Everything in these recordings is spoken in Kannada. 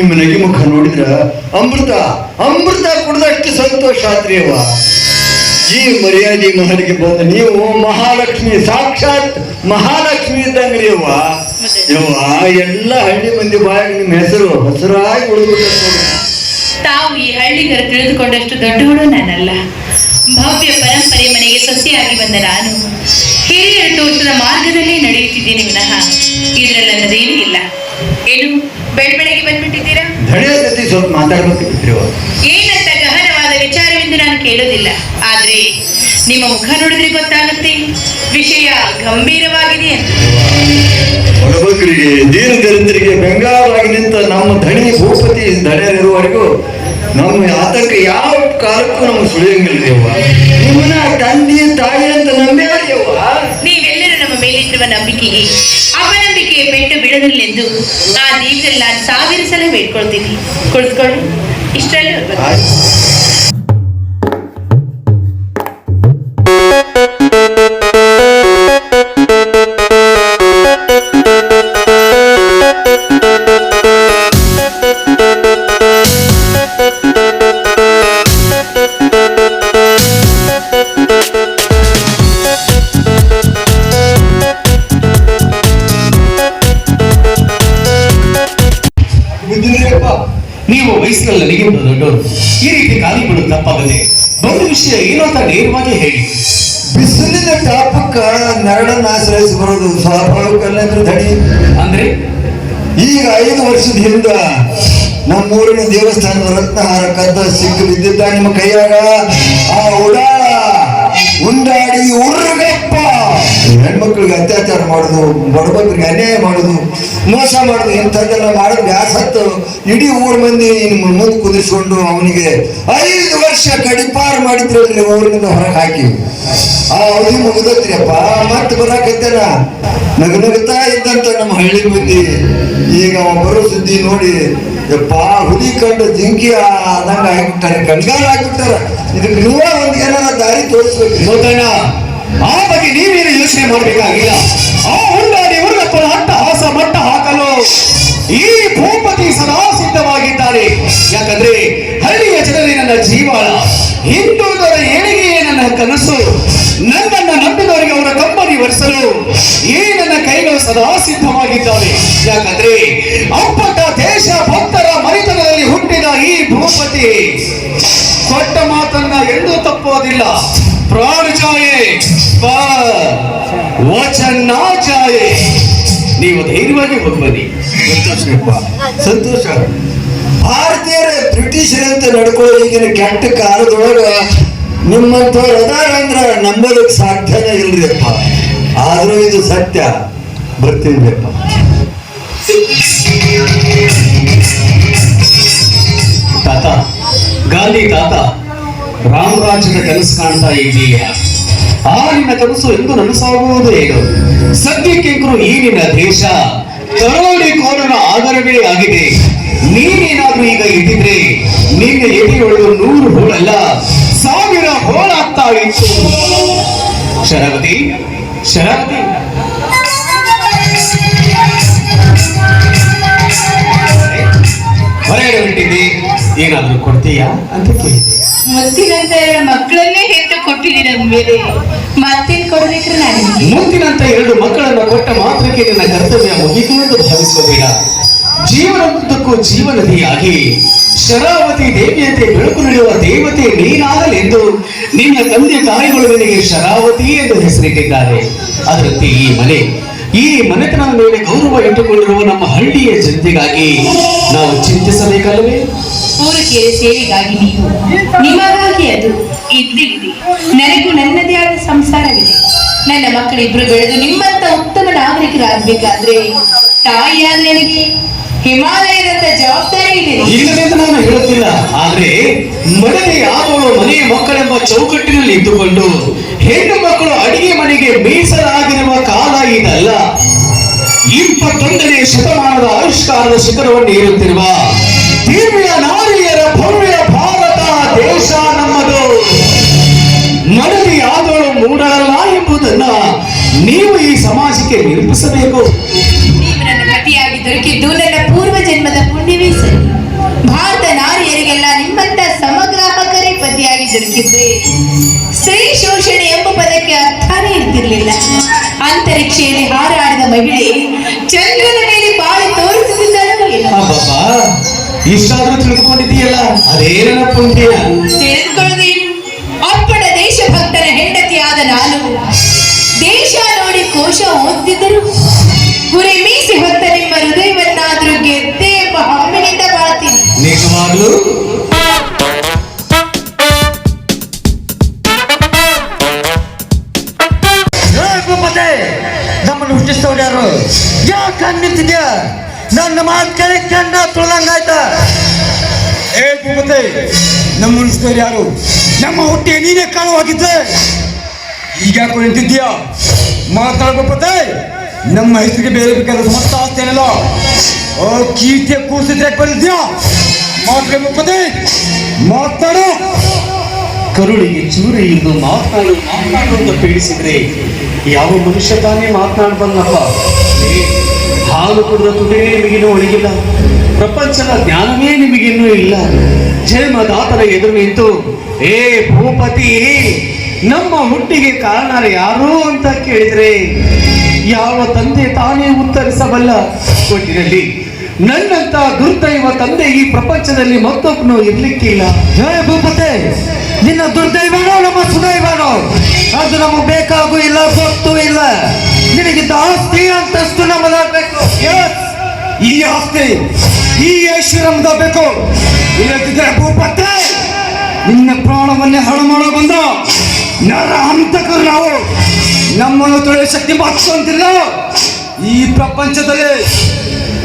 ನಿಮ್ಮ ನಗಿ ಮುಖ ನೋಡಿದ್ರ ಅಮೃತ ಅಮೃತ ಕುಡ್ದಷ್ಟು ಸಂತೋಷ ಆತ್ರಿ ಅವ್ವ. ಈ ಮರ್ಯಾದೆ ಮಹಲಿಗೆ ಬಂದ ನೀವು ಮಹಾಲಕ್ಷ್ಮಿ ಸಾಕ್ಷಾತ್ ಮಹಾಲಕ್ಷ್ಮಿ ಇದ್ದಂಗ್ರಿ ಯವ್ವ ಎಲ್ಲ ಹಳ್ಳಿ ಮಂದಿ ಬಾಯಾಗ ನಿಮ್ಮ ಹೆಸರು ಹೆಸರಾಗಿ ಉಳಿದು ತಾವು ಈ ಹಳ್ಳಿಗರ ತಿಳಿದುಕೊಂಡಷ್ಟು ದೊಡ್ಡವಳು ನಾನಲ್ಲ. ಭವ್ಯ ಪರಂಪರೆ ಮನೆಗೆ ಸೊಸೆಯಾಗಿ ಬಂದ ನಾನು. ಹಿರಿಯರ ತೋಟದ ಮಾರ್ಗದಲ್ಲಿ ನಡೆಯುತ್ತಿದ್ದೇನೆ ವಿನಃ. ಇದರಲ್ಲದೇನೂ ಇಲ್ಲ. ಏನು ಬೆಳಬೆಳಗ್ಗೆ ಬೆಳಗ್ಗೆ ಧಡೆಯ ಮಾತಾಡ್ಬೇಕಿತ್ರಿ ಅವ್ವ ಏನಂತ ಗಹನವಾದ ವಿಚಾರವೆಂದು ನಾನು ಕೇಳೋದಿಲ್ಲ ಆದ್ರೆ ನಿಮ್ಮ ಮುಖ ನೋಡಿದ್ರೆ ಗೊತ್ತಾಗುತ್ತೆ. ವಿಷಯ ಗಂಭೀರವಾಗಿದೆ ಬಡಬಗ್ರಿಗೆ ದೀನ ದರಿದ್ರಿಗೆ ಬೆಂಗಾಲಾಗಿ ನಿಂತ ನಮ್ಮ ಧಣಿ ಭೂಪತಿ ಧಣಿಯರಿರುವವರೆಗೂ ನಮ್ಮ ಆತಂಕ ಯಾವ ಕಾಲಕ್ಕೂ ನಮ್ಗೆ ಸುಳಿಯಂಗಿಲ್ಲ ಅವ್ವ ನಿಮ್ಮನ್ನ ತಂದೆ ತಾಯಿ ಅಂತ ನೀವೆಲ್ಲರೂ ನಮ್ಮ ಮೇಲಿಟ್ಟಿರುವ ನಂಬಿಕೆಗೆ ಅವನಂಬಿಕೆ ಪೆಟ್ಟು ಬಿಡದಿಲ್ಲೆಂದು ಆ ದೇವರಲ್ಲಿ ಸಾವಿರ ಸಲ ಬೇಡ್ಕೊಳ್ತೀನಿ. ಕುಳಿತುಕೊಳ್ಳಿ. ಇಷ್ಟರಲ್ಲೇ ಬುದ್ಧಿದ್ರಪ್ಪ ನೀವು ವಯಸ್ಸಿನಲ್ಲಿ ನನಗಿಂತ ದೊಡ್ಡವರು. ಈ ರೀತಿ ಖಾಲಿ ಬಿಡೋದು ತಪ್ಪಾಗದೆ ಬಂದ ವಿಷಯ ಏನು ಅಂತ ನೇರವಾಗಿ ಹೇಳಿ. ಬಿಸಿಲಿನ ತಾಪಕ್ಕ ನೆರಳನ್ನ ಆಶ್ರಯಿಸಿ ಬರೋದು ಸ್ವಾಭಾವಿಕ ದಡಿ ಅಂದ್ರೆ? ಈಗ ಐದು ವರ್ಷದ ಹಿಂದ ನಮ್ಮೂರಿನ ದೇವಸ್ಥಾನದ ರತ್ನಹಾರ ಕದ್ದ ಸಿಕ್ಕು ಬಿದ್ದಿದ್ದ ನಿಮ್ಮ ಕೈಯಾಗ ಆ ಉಡಾಳ ಉಂಡಾಡಿ ಉರ್ಗಪ್ಪ ಹೆಣ್ಮಕ್ಳಿಗೆ ಅತ್ಯಾಚಾರ ಮಾಡುದು ಬಡಬಗ್ರಿಗೆ ಅನ್ಯಾಯ ಮಾಡುದು, ಮೋಸ ಮಾಡುದು, ಇಂಥದ್ದೆಲ್ಲ ಮಾಡೋದು ಬ್ಯಾಸತ್ತು ಇಡೀ ಊರ್ ಮಂದಿ ಮುಂದೆ ಕುದಿಸ್ಕೊಂಡು ಅವನಿಗೆ ಐದು ವರ್ಷ ಕಡಿಪಾರು ಮಾಡಿದ್ರು ಊರಿನಿಂದ ಹೊರಗೆ ಹಾಕಿ. ಆ ಅವಧಿ ಮುಗಿದತ್ರಿ ಅಪ್ಪ ಮತ್ತೆ ಬರಾಕತ್ತೇನ? ನಗ ನಗುತ್ತಾ ಇದ್ದಂತ ನಮ್ಮ ಹಳ್ಳಿ ಮಂದಿ. ಈಗ ಬರೋ ಸುದ್ದಿ ನೋಡಿ, ಯಪ್ಪ, ಹುಲಿ ಕಂಡು ಜಿಂಕಿ ಆದಂಗ ಹಾಕಿಬಿಟ್ಟಾರೆ ಕಣ್ಗಾಲ ಹಾಕಿಬಿಟ್ಟಾರ ಇದಕ್ಕೆ ನೂರ ಒಂದ್ ಏನಾರ ದಾರಿ ತೋರಿಸ್ಬೇಕು. ನೋಡೋಣ ಆ ಬಗ್ಗೆ ನೀವೇನು ಯೋಚನೆ ಮಾಡಬೇಕಾಗಿಲ್ಲ? ಆ ಹುಂಡಾಡಿ ಹುಡುಗಪ್ಪನ ಅಟ್ಟ ಹಾಸ ಮಟ್ಟ ಹಾಕಲು ಈ ಭೂಪತಿ ಸದಾ ಸಿದ್ಧವಾಗಿದ್ದಾರೆ ಯಾಕಂದ್ರೆ ಹಳ್ಳಿಯ ಜನರೇ ನನ್ನ ಜೀವಾಳ. ಹಿಂದುಳಿದವರ ಏಳಿಗೆಯೇ ನನ್ನ ಕನಸು. ನನ್ನನ್ನು ನಂಬಿದವರಿಗೆ ಅವರ ಕಂಬನಿ ಒರೆಸಲು ಈ ನನ್ನ ಕೈಗಳು ಸದಾ ಸಿದ್ಧವಾಗಿದ್ದಾವೆ. ಯಾಕಂದ್ರೆ ಅಪ್ಪಟ ದೇಶ ಭಕ್ತರ ಮರಿತನದಲ್ಲಿ ಹುಟ್ಟಿದ ಈ ಭೂಪತಿ ಕೊಟ್ಟ ಮಾತನ್ನ ಎಂದೂ ತಪ್ಪೋದಿಲ್ಲ ಪ್ರಾಣ ಚಾಯೆ ವಚನ ನೀವು ಧೈರ್ಯವಾಗಿ ಹೋಗ್ಬನ್ನಿ. ಸಂತೋಷಪ್ಪ ಸಂತೋಷ. ಭಾರತೀಯರ ಬ್ರಿಟಿಷರಂತೆ ನಡ್ಕೊಳ್ಳೋ ಈಗಿನ ಕೆಟ್ಟ ಕಾಲದೊಳಗ ನಿಮ್ಮಂಥವ್ರು ಅದಾರ ಅಂದ್ರ ನಂಬೋದಕ್ಕೆ ಸಾಧ್ಯನೇ ಇಲ್ರಿಯಪ್ಪ ಆದರೂ ಇದು ಸತ್ಯ. ಬರ್ತೀನಿ ಅಪ್ಪ ತಾತ ಗಾಂಧಿ ತಾತ ರಾಮರಾಜ್ಯದ ಕನಸು ಕಾಣ್ತಾ ಇದ್ದೀಯ? ಆ ನಿನ್ನ ಕನಸು ಎಂದು ನನಸಾಗುವುದು ಏನು ಸದ್ಯಕ್ಕೆಂಕರು ಈ ನಿನ್ನ ದೇಶ ತರೋಡಿ ಕೋರನ ಆಧಾರವೇ ಆಗಿದೆ ನೀನೇನಾದ್ರೂ ಈಗ ಇದ್ದಿದ್ರೆ ನಿನ್ನ ಎದೆಯೊಳಗೆ ನೂರು ಹೋಳಲ್ಲ ಸಾವಿರ ಹೋಳಾಗ್ತಾ ಇತ್ತು ಶರಾವತಿ ಶರಾವತಿ ಹೊರಗಡೆ ಹೊರಟಿದ್ದೆ ಏನಾದ್ರೂ ಕೊಡ್ತೀಯಾ ಅಂತ ಕೇಳಿದೆ ಮುತ್ತಿನಂತ ಮಕ್ಕಳನ್ನೇ ಹೆತ್ತು ಕೊಟ್ಟಿದ್ದೀರ ಮೇಲೆ. ಮತ್ತೇನ್ ಕೊಡ್ಬೇಕ್ರಿ ನಾನು ಮುಂದಿನಂತ ಎರಡು ಮಕ್ಕಳನ್ನ ಕೊಟ್ಟ ಮಾತ್ರಕ್ಕೆ ನಿನ್ನ ಕರ್ತವ್ಯ ಮುಗಿತು ಎಂದು ಭಾವಿಸಬೇಡ. ಜೀವನದುದ್ದಕ್ಕೂ ಜೀವನದಿಯಾಗಿ, ಶರಾವತಿ ದೇವಿಯಂತೆ ಬೆಳಕು ನೀಡುವ ದೇವತೆ ನೀನಾಗಲೆಂದು ನಿನ್ನ ತಂದೆ ತಾಯಿಗಳು ನಿನಗೆ ಶರಾವತಿ ಎಂದು ಹೆಸರಿಟ್ಟಿದ್ದಾರೆ. ಅದರಂತೆ ಈ ಮನೆ ಈ ಮನೆತನದ ಮೇಲೆ ಗೌರವ ಇಟ್ಟುಕೊಂಡಿರುವ ನಮ್ಮ ಹಳ್ಳಿಯ ಜನತೆಗಾಗಿ ನಾವು ಚಿಂತಿಸಬೇಕಲ್ಲವೇ? ಸೇವೆಗಾಗಿ ನೀವು. ನಿಮಗಾಗಿ ಅದು ಇದ್ದೇ ಇದೆ ನನಗೂ ನನ್ನದೇ ಆದ ಸಂಸಾರವಿದೆ. ನನ್ನ ಮಕ್ಕಳಿಬ್ರು ಬೆಳೆದು ನಿಮ್ಮಂತ ಉತ್ತಮ ನಾಗರಿಕರಾಗಬೇಕಾದ್ರೆ ತಾಯಿಯಾದ ನಿನಗೆ ಹಿಮಾಲಯದಂತ ಜವಾಬ್ದಾರಿ ಇದೆ ಇಲ್ಲವೆಂದು ನಾನು ಹೇಳುತ್ತಿಲ್ಲ. ಆದ್ರೆ ಮನೆಗೆ ಆದವಳು ಮನೆಯ ಮಕ್ಕಳೆಂಬ ಚೌಕಟ್ಟಿನಲ್ಲಿ ಇದ್ದುಕೊಂಡು ಹೆಣ್ಣು ಮಕ್ಕಳು ಅಡಿಗೆ ಮನೆಗೆ ಮೀಸಲಾಗಿರುವ ಕಾಲ ಇದಲ್ಲ. ಇಪ್ಪತ್ತೊಂದನೇ ಶತಮಾನದ ಆವಿಷ್ಕಾರದ ಶಿಖರವನ್ನು ಏರುತ್ತಿರುವ ದಿವ್ಯ ನಾರಿಯರ ಭವ್ಯ ಭಾರತ ದೇಶ ನಮ್ಮದು. ಮಡದಿ ಆದವಳು ಮೂಡಲ್ಲ ಎಂಬುದನ್ನ ನೀವು ಈ ಸಮಾಜಕ್ಕೆ ನಿರೂಪಿಸಬೇಕು. ನೀವು ನನ್ನ ಪೂರ್ವ ಜನ್ಮದ ಪುಣ್ಯವೇ ಸರಿ. ಭಾರತ ನಾರಿಯರಿಗೆಲ್ಲ ನಿಮ್ಮಂತ ಸಮಗ್ರಾಹಕರೇ ಪತಿಯಾಗಿ ದೊರಕಿದ್ರೆ ಸ್ತ್ರೀ ಶೋಷಣೆ ಎಂಬ ಪದಕ್ಕೆ ಅರ್ಥನೇ ಇರ್ತಿರ್ಲಿಲ್ಲ. ಅಂತರಿಕ್ಷೆಯಲ್ಲಿ ಹಾರಾಡಿದ ಮಹಿಳೆ ಚಂದ್ರನ ಮೇಲೆ ಬಾಳಿ ತೋರಿಸುತ್ತಿದ್ದಾರೋ ಇಷ್ಟಾದ್ರೂ ತಿಳ್ಕೊಂಡಿದೀಯಲ್ಲ ಅದೇನ ಪುಣ್ಯ ತಿಳಿದುಕೊಳ್ಳೋದೇನು ಅಪ್ಪಟ ದೇಶಭಕ್ತನ ಹೆಂಡತಿಯಾದ ನಾನು ದೇಶ ನೋಡಿ ಕೋಶ ಓದ್ತಿದ್ದರು. ಗುರಿ ಮೀಸಿ ಹೊತ್ತ ಭೂಪತೆ ನಮ್ಮನ್ನು ಹುಟ್ಟಿಸ್ತವ್ರು ಯಾರು? ನಿಂತಿದ್ಯಾ? ನನ್ನ ಮಾತು ಕೇಳಿ ಕಣ್ಣ ತುಳ್ದಂಗಾಯ್ತ ಏ ನಮ್ಮ ಉಳಿಸ್ತವ್ರು ಹುಟ್ಟಿ ನೀನೇ ಕಾಣುವಾಗಿದ್ದೆ. ಈಗ ನಿಂತಿದ್ಯಾ ಮಾತಾಡ ಭೂಪತೆ ನಮ್ಮ ಹೆಸರಿಗೆ ಬೇರೆ ಬೇಕಾದ ಸಮಸ್ತ ಆಸ್ತಿ ಏನಲ್ಲ ಓ, ಕೀರ್ತಿಯ ಕೂಸಿದ್ರೆ ಬಂದಿದ್ಯಾ? ಮಾತಾಡ ಮುಪ್ಪದೆ, ಮಾತಾಡು. ಕರುಳಿಗೆ ಚೂರಿ ಇದ್ದು ಮಾತನಾಡು ಮಾತನಾಡು ಅಂತ ಪೀಡಿಸಿದ್ರೆ ಯಾವ ಮನುಷ್ಯ ತಾನೇ ಮಾತನಾಡ್ಬಲ್ಲಪ್ಪ? ಹಾಲು ಕುಡಿದ ತುಡೇ ನಿಮಗಿನ್ನೂ ಒಳಗಿಲ್ಲ ಪ್ರಪಂಚದ ಜ್ಞಾನವೇ ನಿಮಗಿನ್ನೂ ಇಲ್ಲ. ಜನ್ಮದಾತರ ಎದುರು ನಿಂತು, ಏ ಭೂಪತಿ, ನಮ್ಮ ಹುಟ್ಟಿಗೆ ಕಾರಣ ಯಾರು ಅಂತ ಕೇಳಿದ್ರೆ, ಯಾವ ತಂದೆ ತಾನೇ ಉತ್ತರಿಸಬಲ್ಲ? ಒಟ್ಟಿನಲ್ಲಿ ನನ್ನಂತ ದುರ್ದೈವ ತಂದೆ ಈ ಪ್ರಪಂಚದಲ್ಲಿ ಮತ್ತೊಬ್ಬನು ಇರ್ಲಿಕ್ಕಿಲ್ಲ. ಜಯ ಭೂಪತೆ! ನಿನ್ನ ದುರ್ದೈವನೋ ನಮ್ಮ ಸುದೈವನೋ? ಅದು ನಮಗೆ ಬೇಕಾಗೂ ಇಲ್ಲ ಸೊತ್ತು ಇಲ್ಲ. ನಿನಗಿದ್ದ ಆಸ್ತಿ ಅಂತಷ್ಟು ನಮ್ಮದಾಗಬೇಕು ಈ ಆಸ್ತಿ ಈ ಐಶ್ವರ್ಯ ನಮ್ದಾಗಬೇಕು ಇಲ್ಲದಿದ್ರೆ ಭೂಪತೆ ನಿನ್ನ ಪ್ರಾಣವನ್ನೇ ಹಾಳು ಮಾಡೋ ಬಂದ ನರ ಹಂತಕರು ನಾವು. ನಮ್ಮನ್ನು ತೊಳೆಯುವ ಶಕ್ತಿ ಮತ್ತೊಂದಿಲ್ಲ ಈ ಪ್ರಪಂಚದಲ್ಲಿ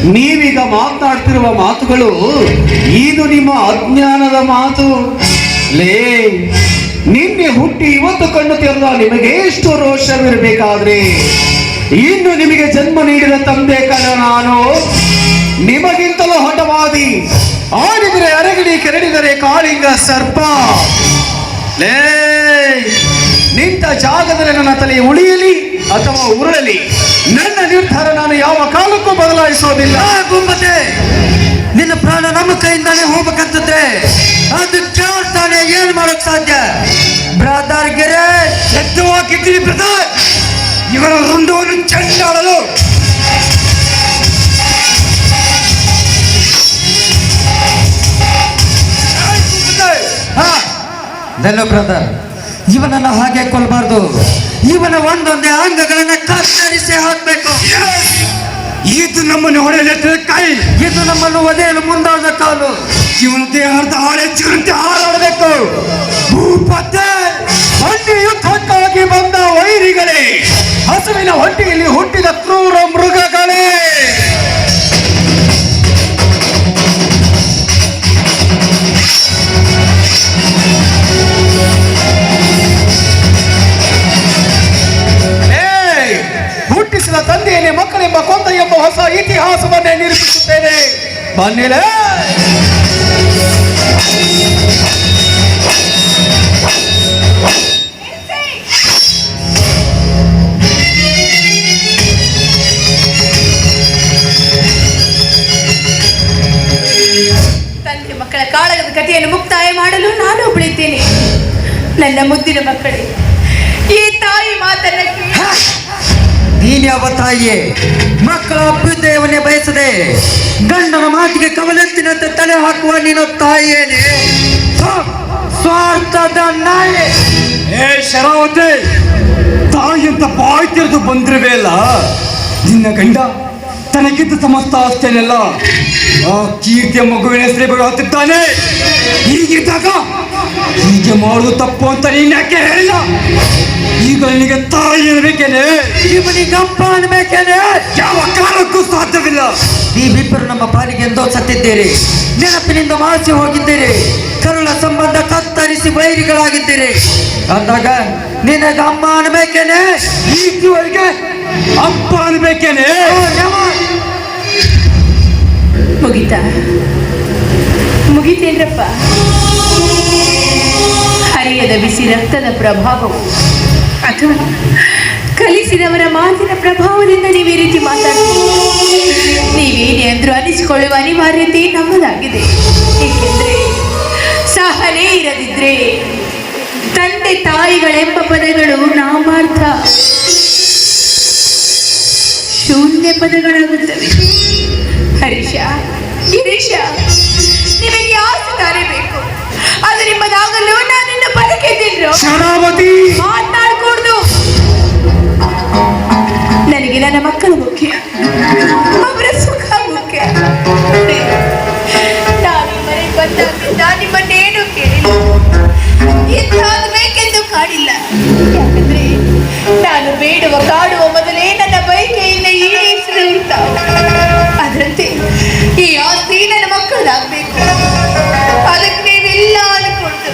ನೀವೀಗ ಮಾತಾಡ್ತಿರುವ ಮಾತುಗಳು ಇದು ನಿಮ್ಮ ಅಜ್ಞಾನದ ಮಾತು. ಲೇ, ನಿನ್ನೆ ಹುಟ್ಟಿ ಇವತ್ತು ಕಣ್ಣು ತೆರೆದ ನಿಮಗೆ ಎಷ್ಟು ರೋಷವಿರಬೇಕಾದ್ರೆ? ಇನ್ನು ನಿಮಗೆ ಜನ್ಮ ನೀಡಿದ ತಂದೆ ಕಣ ನಾನು. ನಿಮಗಿಂತಲೂ ಹಠವಾದಿ ಆಡಿದರೆ, ಅರಗಿಡಿ ಕೆರಡಿದರೆ ಕಾಳಿಂಗ ಸರ್ಪ. ಲೇ, ನಿಂತ ಜಾಗದಲ್ಲಿ ನನ್ನ ತಲೆ ಉಳಿಯಲಿ. ಅಥವಾ ಉರುಳಲಿ ನನ್ನ ನಿರ್ಧಾರ ನಾನು ಯಾವ ಕಾಲಕ್ಕೂ ಬದಲಾಯಿಸೋದಿಲ್ಲ. ಗುಂಬತೆ ನಿನ್ನ ಪ್ರಾಣ ನಮ್ಮ ಕೈಯಿಂದಾನೇ ಹೋಗ್ಬೇಕಂತಂದ್ರೆ ಅದು ತಾನೇ ಏನ್ ಮಾಡಕ್ ಸಾಧ್ಯ? ಬ್ರಾದರ್ ಗೆರೆ ಎದ್ದು ಹಾಕಿದ್ದೀನಿ ಬ್ರದರ್. ಇವರ ರುಂಡವನ್ನು ಚೆಂಡಾಡಲು ನೆಲ್ಲ ಬ್ರದರ್ ಇವನನ್ನ ಹಾಗೆ ಕೊಲ್ಬಾರ್ದು. ಇವನ ಒಂದೊಂದೇ ಅಂಗಗಳನ್ನ ಕತ್ತರಿಸಿ ಹಾಕ್ಬೇಕು. ಇದು ನಮ್ಮನ್ನು ಹೊಡೆಯಲು ಕೈ. ಇದು ನಮ್ಮನ್ನು ಒದೆಯಲು ಮುಂದಾದ ಕಾಲು. ಇವನ ದೇಹದ ಹಾಳೆಚ್ಚಿರಂತೆ ಹಾರಾಡಬೇಕು. ಭೂಪತೆ ಹೊಂದಿ ಯುದ್ಧಕ್ಕಾಗಿ ಬಂದ ವೈರಿಗಳೇ ಹಸುವಿನ ಹೊಟ್ಟೆಯಲ್ಲಿ ಹುಟ್ಟಿದ ಕ್ರೂರ ಹೊಸ ಇತಿಹಾಸವನ್ನೇ ನಿರೂಪಿಸುತ್ತೇನೆ. ಬನ್ನಿಲೇ. ತಂದೆ ಮಕ್ಕಳ ಕಾಳಗದ ಕಥೆಯನ್ನು ಮುಕ್ತಾಯ ಮಾಡಲು ನಾನು ಒಬ್ಬಳಿದ್ದೇನೆ. ನನ್ನ ಮುದ್ದಿನ ಮಕ್ಕಳೇ, ಈ ತಾಯಿ ಮಾತನ್ನ ಯಾವ ತಾಯಿಯೇ? ಮಕ್ಕಳ ಅಭ್ಯುದಯವನ್ನೇ ಬಯಸದೆ ಗಂಡನ ಮಾತಿಗೆ ಕವಲೆತ್ತಿನಂತೆ ತಲೆ ಹಾಕುವ ನಿನ್ನ ತಾಯಿಯೇನೆ. ಸ್ವ- ಸ್ವಾರ್ಥದ ನಾಯಿ. ಏ ಶರಾವತಿ, ತಾಯಿ ಅಂತ ಬಾಯಿ ತೆರೆದು ಬಂದಿರುವೆ ಅಲ್ಲ? ನಿನ್ನ ಗಂಡ ತನಗಿದ್ದ ಸಮಸ್ತ ಆಸ್ತೇನೆಲ್ಲ ಆ ಕೀರ್ತಿಯ ಮಗುವಿನ ಹೆಸರೇ ಬೇಡ ಹತ್ತಿದ್ದಾನೆ ಹೀಗಿದ್ದಾಗ ಹೀಗೆ ಮಾಡುವುದು ತಪ್ಪು ಅಂತ ನೀನ್ ಯಾಕೆ ಹೇಳಿಲ್ಲ? ಈಗ ನಿನಗೆ ತಾಯಿ ಅನ್ಬೇಕೇನೆ ಇವನಿಗೆ ಅಪ್ಪ ಅನ್ಬೇಕೇನೆ ಯಾವ ಕಾಲಕ್ಕೂ ಸಾಧ್ಯವಿಲ್ಲ. ನೀವಿಬ್ಬರು ನಮ್ಮ ಪಾಲಿಗೆ ಎಂದೋ ಸತ್ತಿದ್ದೀರಿ. ನೆನಪಿನಿಂದ ಮಾಸಿ ಹೋಗಿದ್ದೀರಿ. ಕರುಳ ಸಂಬಂಧ ಕತ್ತರಿಸಿ ಬೈರಿಗಳಾಗಿದ್ದೀರಿ ಅಂದಾಗ ನಿನಗೆ ಅಮ್ಮ ಅನ್ಬೇಕೇನೆ ಈಗ ಅಪ್ಪ ಅನ್ಬೇಕೇನೆ ಮುಗಿತಾ. ಮುಗಿತೇನ್ರಪ್ಪ ಹರಿಯದ ಬಿಸಿ ರಕ್ತದ ಪ್ರಭಾವವು. ಅಥವಾ ಕಲಿಸಿದವರ ಮಾತಿನ ಪ್ರಭಾವದಿಂದ ನೀವು ಈ ರೀತಿ ಮಾತಾಡ್ತೀರಿ? ನೀವೇನೇ ಅಂದ್ರು ಅನಿಸಿಕೊಳ್ಳುವ ಅನಿವಾರ್ಯತೆ ನಮ್ಮದಾಗಿದೆ. ಏಕೆಂದರೆ ಸಹನೆ ಇರದಿದ್ರೆ ತಂದೆ ತಾಯಿಗಳೆಂಬ ಪದಗಳು ನಾಮಾರ್ಥ. ಶೂನ್ಯ ಪದಗಳಾಗುತ್ತವೆ. ಹರೀಶ ಗಿರೀಶ ನಿಮಗೆ ಆಸೆ ತಾನೇ ಬೇಕು? ಅದು ನಿಮ್ಮದಾಗಲು ನಾನಿನ್ನು ಬದುಕಿದ್ದೀನು ಶರಾವತಿ ಮಾತನಾಡಕೂಡ್ದು ನನ್ನ ಮಕ್ಕಳು ಮುಖ್ಯ. ಅವರ ಸುಖ ಮುಖ್ಯ. ನಾನು ಮನೆಗೆ ಬಂದಾಗಿಂದ ನಿಮ್ಮನ್ನೇನು ಕೇಳಿಲ್ಲ. ಎಂತಾದ ಬೇಕೆಂದು ಕಾಡಿಲ್ಲ. ಯಾಕಂದ್ರೆ ನಾನು ಬೇಡುವ, ಕಾಡುವ ಮೊದಲೇ ನನ್ನ ಬೈಕೆಯಿಂದ ಈಡೇರಿಸಿದ ತಾವು ಅದರಂತೆ ಈ ಆಸ್ತಿ ನನ್ನ ಮಕ್ಕಳಾಗಬೇಕು. ಅದಕ್ಕೆ ನೀವೆಲ್ಲ ಅನ್ಕೊಂಡು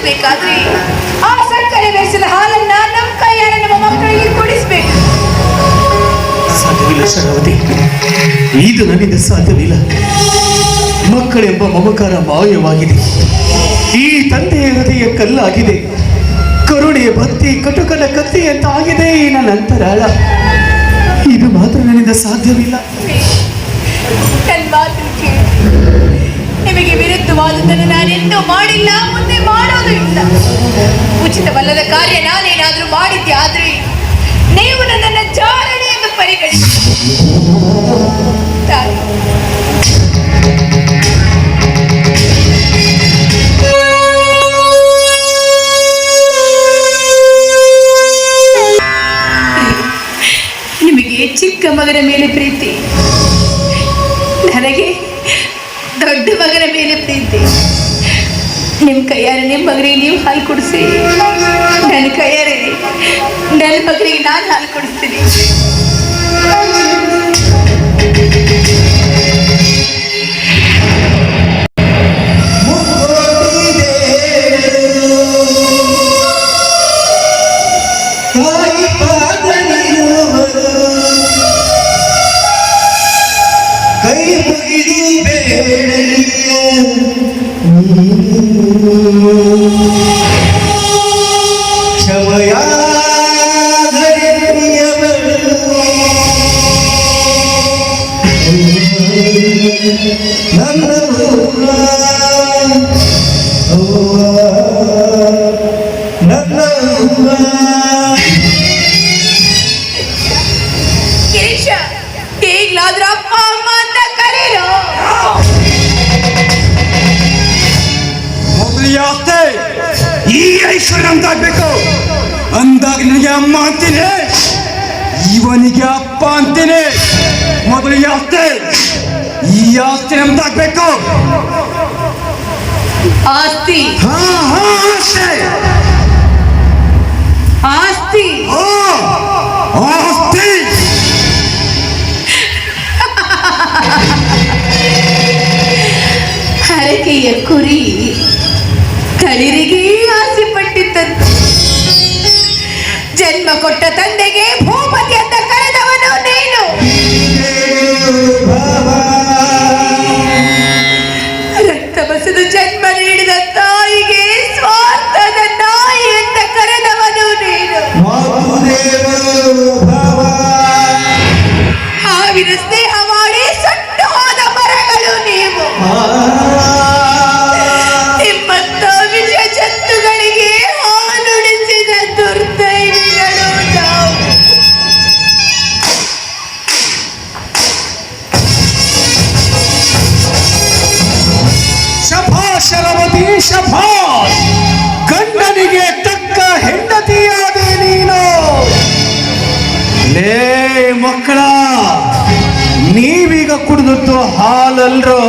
ಉಕ್ಕಬೇಕಾದ್ರೆ ಆ ಸಕ್ಕರೆ ಬೆರೆಸಿದ ಹಾಲನ್ನ ನಮ್ಮ ಕೈಯಾರ ನಮ್ಮ ಮಕ್ಕಳಿಗೆ ಕುಡಿಸ್ಬೇಕು. ಸಾಧ್ಯವಿಲ್ಲ ಶರಾವತಿ ಇದು ನನ್ನಿಂದ ಸಾಧ್ಯವಿಲ್ಲ. ಮಕ್ಕಳೆಂಬ ಮಮಕಾರ ಮಾಯವಾಗಿದೆ. ಈ ತಂದೆಯ ಹೃದಯ ಕಲ್ಲಾಗಿದೆ. ಕರುಣೆಯ ಭಕ್ತಿ ಕಟುಕನ ಕತ್ತಿ ಅಂತ ಆಗಿದೆ ಈ ನನ್ನ ಅಂತರಾಳ. ಇದು ಮಾತ್ರ ನನ್ನಿಂದ ಸಾಧ್ಯವಿಲ್ಲ. ನನ್ನ ವಿರುದ್ಧವಾದದನ್ನು ನಿಮಗೆ ನಾನೆಂದೂ ಮಾಡಿಲ್ಲ, ಮುಂದೆ ಮಾಡೋದು ಇಲ್ಲ ಉಚಿತವಲ್ಲದ ಕಾರ್ಯ ನಾನೇನಾದರೂ ಮಾಡಿದ್ದೆ ಆದ್ರೆ ನೀವು ನನ್ನ ಜಾರಣೆ ಎಂದು ಪರಿಗಣಿಸಿ ನಿಮಗೆ ಚಿಕ್ಕ ಮಗನ ಮೇಲೆ ಪ್ರೀತಿ. ನಿಮ್ಮ ಕೈಯಾರೆ ನಿಮ್ಮ ಮಗನಿಗೆ ನೀವು ಹಾಲು ಕುಡಿಸಿ. ನನ್ನ ಕೈಯಾರೆ ನನ್ನ ಮಗನಿಗೆ ನಾನು ಹಾಲು ಕೊಡಿಸ್ತೀನಿ. ಈ ಐಶ್ವರ್ಯ ಅಂತಾಗ್ಬೇಕು. ಅಂದಾಗ ನಿನಗೆ ಅಮ್ಮ ಅಂತೀನಿ ಇವನಿಗೆ ಅಪ್ಪ ಅಂತೀನಿ. ಮೊದಲು ಯಾಕೆ ಈ ಆಸ್ತಿ ನಮ್ದಾಗ್ಬೇಕು ಆಸ್ತಿ ಹಾ ಹಾ ಆಸ್ತಿ ಆಸ್ತಿ ಆ, ಆಸ್ತಿ ಹರಕೆಯ ಕುರಿ ತಳಿರಿಗೆ ಆಸೆ ಪಟ್ಟಿದ್ದಂತೆ ಜನ್ಮ ಕೊಟ್ಟ ತಂದೆಗೆ ಲೇ ಮಕ್ಕಳ ನೀವೀಗ ಕುಡಿದದ್ದು ಹಾಲಲ್ರೋ?